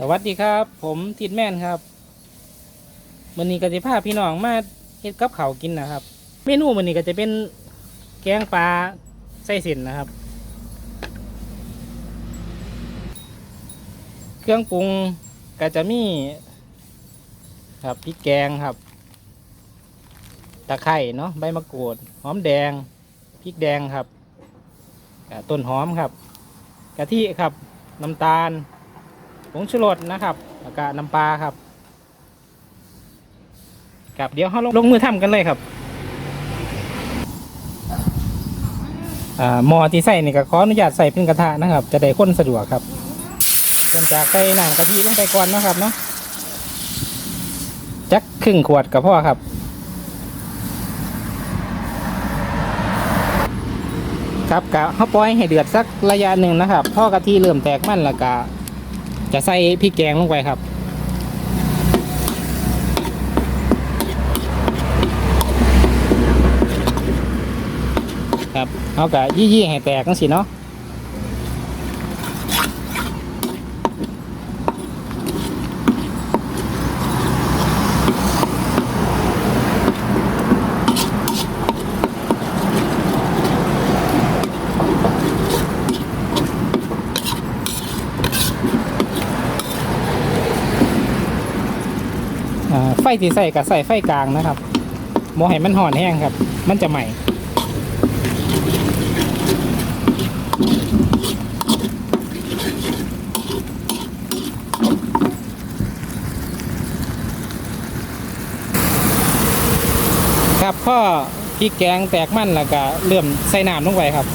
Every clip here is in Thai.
สวัสดีครับ ผมทิดแม่นครับวันนี้ก็จะพาพี่น้องมาเฮ็ดกับเขากินนะครับ เมนูวันนี้ก็จะเป็นแกงปลาไส้เส้นนะครับ เครื่องปรุงก็จะมีครับพริกแกงครับ ตะไคร่เนาะใบมะกรูดหอมแดงพริกแดงครับต้นหอมครับกะทิครับน้ำตาล ผงชูรสนะครับแล้วก็น้ำปลาครับกับเดี๋ยวเราลงลงมือทำกันเลยครับอ่าหม้อที่ใส่นี่ก็ขออนุญาตใส่เป็นกระทะนะครับ จะได้คนสะดวกครับเริ่มจากใส่น้ำกะทิลงไปก่อนนะครับเนาะจักครึ่งขวดกับพ่อครับ ครับกะเขาปล่อยให้เดือดสักระยะหนึ่งนะครับพ่อกะทิเริ่มแตกมันแล้วก็ จะใส่พริกแกงลงไปครับ ครับเอากะยี่ๆให้แตกกันสิเนาะ ฟที่ใส่กับใส่ไฟกลางนะครับโมให้มันห่อนแห้งครับ มันจะใหม่ ครับพ่อพริกแกงแตกมันแล้วก็เริ่มใส่น้ำลงไปครับ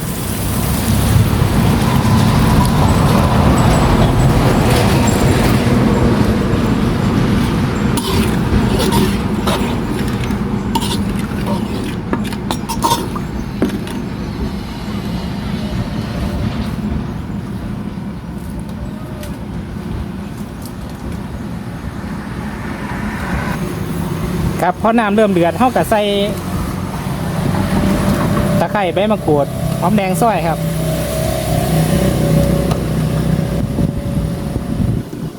ครับพอน้ำเริ่มเดือดเท่ากับใส่ตะไคร้ใบมะกรูดหอมแดงซอยครับ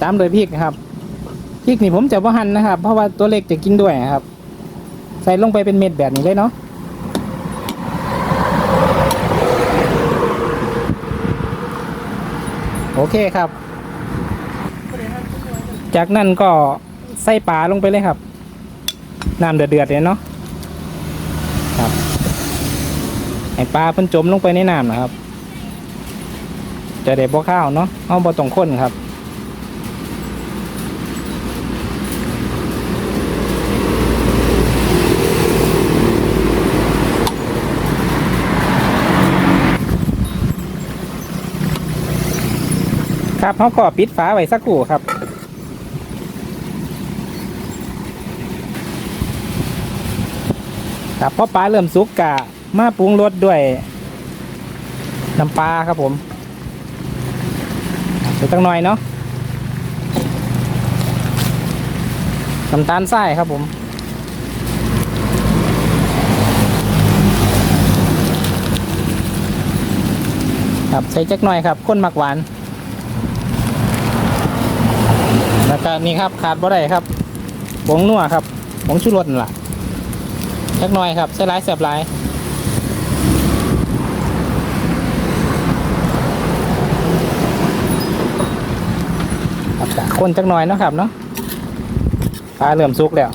ตามโดยพริกนะครับพริกนี่ผมจะว่าหั่นนะครับ เพราะว่าตัวเล็กจะกินด้วยครับ ใส่ลงไปเป็นเม็ดแบบนี้เลยเนาะโอเคครับ จากนั้นก็ใส่ปลาลงไปเลยครับ น้ำเดือดๆเลยเนาะครับให้ปลาเพิ่นจมลงไปในน้ำนะครับ จะได้บ่ข้าวเนาะเอาบ่ต้องข้นครับครับเขาก็ปิดฝาไว้สักครู่ครับ ครับพอปลาเริ่มสุกกะมาปรุงรสด้วยน้ำปลาครับผมใส่ตั้งหน่อยเนาะน้ำตาลทรายครับผมครับใส่จักหน่อยครับข้นมักหวาน แล้วก็นี่ครับขาดบ่ได้ครับผงนัวครับผงชูรสล่ะ จักหน่อยครับใส่ร้ายแสบร้ายครับกะคนจักหน่อยนะครับเนาะปลาเริ่อมสุกแล้ว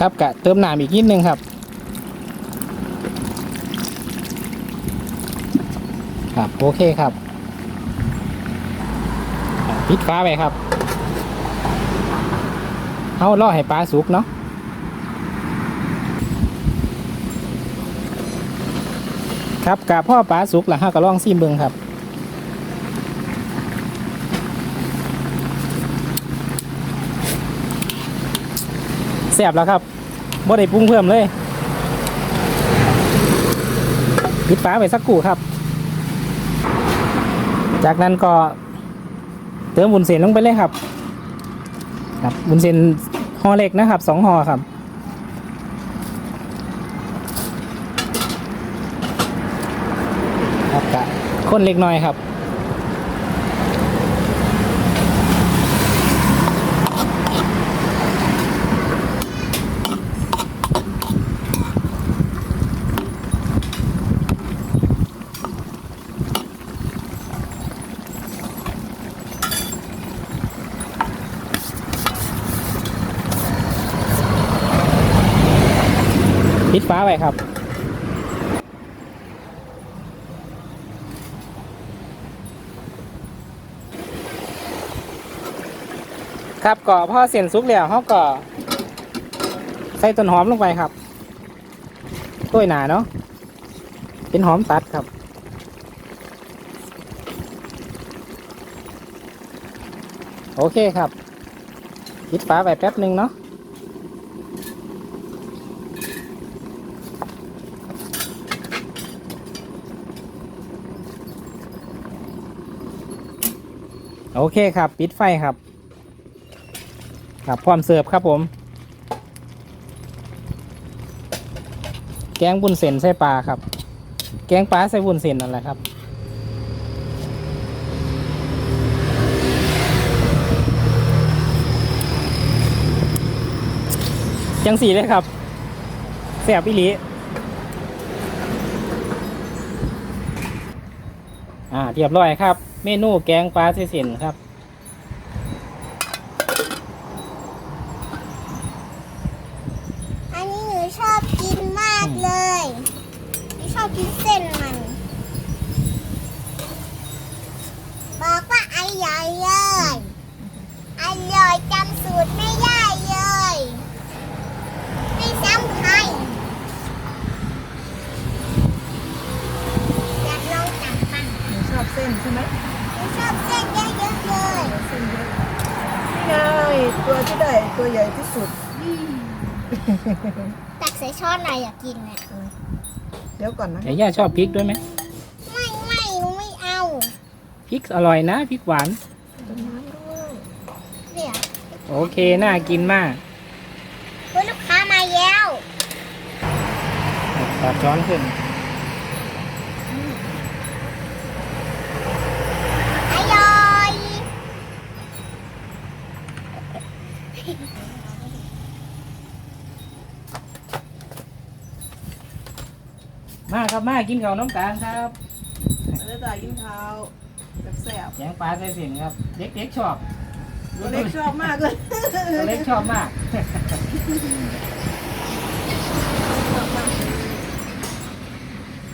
ครับกะเติมน้ำอีกนิดนึงครับ ครับโอเคครับปิดฟ้าไปครับเอาล่อให้ปลาสุกเนาะครับกับพ่อปลาสุกล้วฮะก็ลองซิมเบิงครับแสบแล้วครับบ่ได้ปรุงเพิ่มเลยปิดฟ้าไปสักครู่ครับ จากนั้นก็เติมบุญเส้นลงไปเลยครับ ครับบุญเส้นห่อเล็กนะครับสองห่อครับ ครับกะคนเล็กน้อยครับ ฟ้าไว้ครับ ครับก่อพ่อเสียนซุกแล้วเขาก็ ใส่ต้นหอมลงไปครับต้วยหนาเนาะเป็นหอมตัดครับโอเคครับปิดฟ้าไว้แป๊บหนึ่งเนาะ โอเคครับ ปิดไฟครับ ครับพร้อมเสิร์ฟครับผม แกงบุญเส้นใส่ปลาครับ แกงปลาใส่บุญเส้นนั่นแหละครับจังสีเลยครับแสบอีหลี อ่าเรียบร้อยครับ เมนูแกงปลาใส่เส้นครับ อันนี้หนูชอบกินมากเลยหนูชอบกินเส้นมัน บอกว่าอร่อยเลยอร่อยจำสูตรไม่ได้เลยไม่ซ้ำใครอยากลองจับมัน หนูชอบเส้นใช่ไหม หนูชอบเส้นเยอะๆเลย เส้นเยอะนี่ไงตัวที่ได้ตัวใหญ่ที่สุด ตักใส่ช้อนหน่อยอยากกินเนี่ยเดี๋ยวก่อนนะเดี๋ยวย่าชอบพริกด้วยไหมไม่ไม่หนูไม่เอาพริกอร่อยนะพริกหวาน ต้นน้ำด้วยเนี่ยโอเคน่ากินมากคุณลูกค้ามาแล้วตัดช้อนขึ้น อร่อย มาครับมากินข้าวน้ำตาลครับแล้วตากินข้าวแซ่บแกงปลาใส่เส้นครับ เด็กๆชอบๆตัวเล็กชอบมากเลยตัวเล็กชอบมาก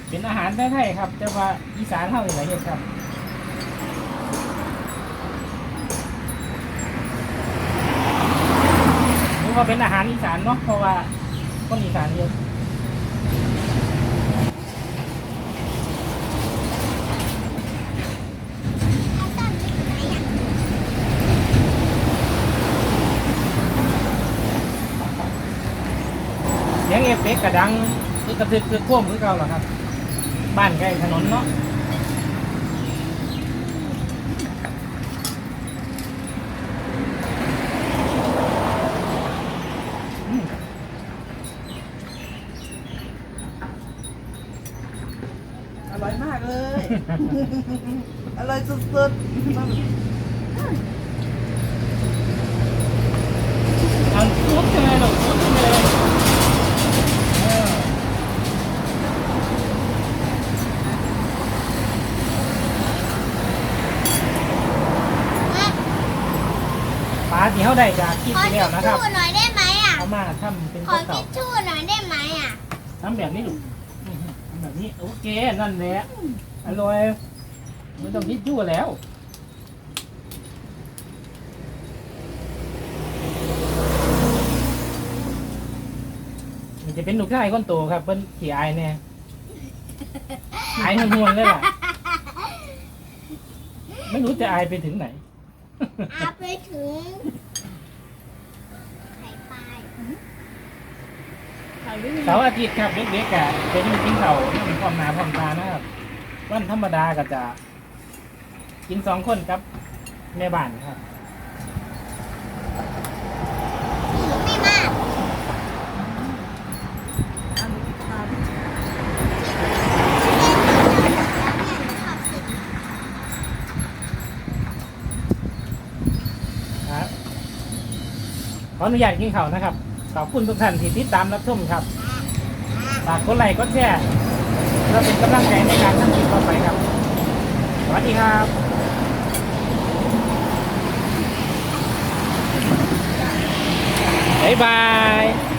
เป็นอาหารไทยๆครับ แต่ว่าอีสานเท่าอย่างไรเห็ดครับนี่ว่าเป็นอาหารอีสานเนาะเพราะว่าคนอีสานเยอะ เอาต้นนี้ไหนอะ เสียงเอ ฟเฟกกระดังคือกระทึกคือท่วมคือเก่าหรอครับ บ้านใกล้ถนนเนาะอร่อยมากเลย อร่อยสุดเอาซุปใช่ไหมลูกซุปใช่ไหมเออปลาที่เขา ได้จากคลิปขอที่ทิแล้วชนะครับชู่หน่อยได้ไหมอะ เอามาทำเป็นขอข้าวทิเก่าชชู่หน่อยได้ไหมอะ ทำแบบนี้ลูกอื้อหือทำแบบนี้โอเคนั่นแหละอร่อยไม่ต้องพิจู้แล้วมันจะเป็นลูกชายคนโตครับเพิ่นขี่อายแน่อายห่วนๆเลยล่ะไม่รู้จะอายไปถึงไหน อาไปถึง เสาร์อาทิตย์ครับเด็กๆอะจะอยู่กินเสาร์นี่เป็นความหนาความตานะครับ วันธรรมดาก็จะ กินสองคนครับแม่บ้านครับครับขออนุญาตกินเขานะครับ ขอบคุณทุกท่านที่ติดตามรับชมครับฝากกดไลค์กดแชร์เพื่อเป็นกำลังใจในการทำคลิปต่อไปครับ สวัสดีครับบ๊ายบาย